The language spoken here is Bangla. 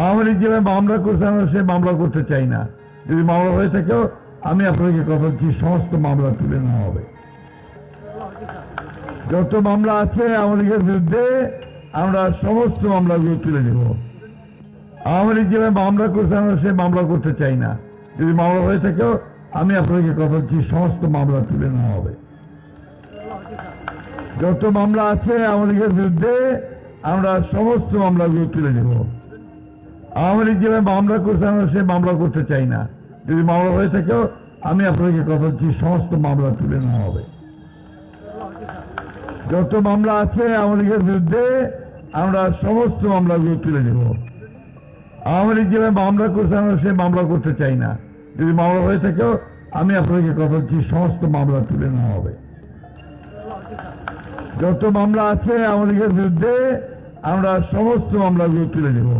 আওয়ামী লীগ যেভাবে মামলা করছে, আমরা সে মামলা করতে চাই না। যদি মামলা হয়ে থাকেও আমি আপনাকে কথা বলছি সমস্ত মামলা তুলে নেওয়া হবে। যত মামলা আছে লীগের বিরুদ্ধে, আমরা সমস্ত মামলাগুলো তুলে নেব। আওয়ামী লীগ যেভাবে মামলা করছে, আমরা সে মামলা করতে চাই না। যদি মামলা হয়ে থাকেও আমি আপনাকে কথা বলছি সমস্ত মামলা তুলে নেওয়া হবে। যত মামলা আছে লীগের বিরুদ্ধে, আমরা সমস্ত মামলাগুলো তুলে নেব। আওয়ামী লীগ যেভাবে মামলা করছে, আমরা সে মামলা করতে চাই না। যদি মামলা হয়ে থাকেও, আমি আপনাকে কথা বলছি সমস্ত মামলা তুলে নেওয়া হবে। যত মামলা আছে লীগের বিরুদ্ধে, আমরা সমস্ত মামলাগুলো তুলে নেব। আওয়ামী লীগ যেভাবে মামলা করছে, আমরা সে মামলা করতে চাই না। যদি মামলা হয়ে থাকেও, আমি আপনাকে কথা বলছি সমস্ত মামলা তুলে নেওয়া হবে। যত মামলা আছে লীগের বিরুদ্ধে, আমরা সমস্ত মামলাগুলো তুলে নেব।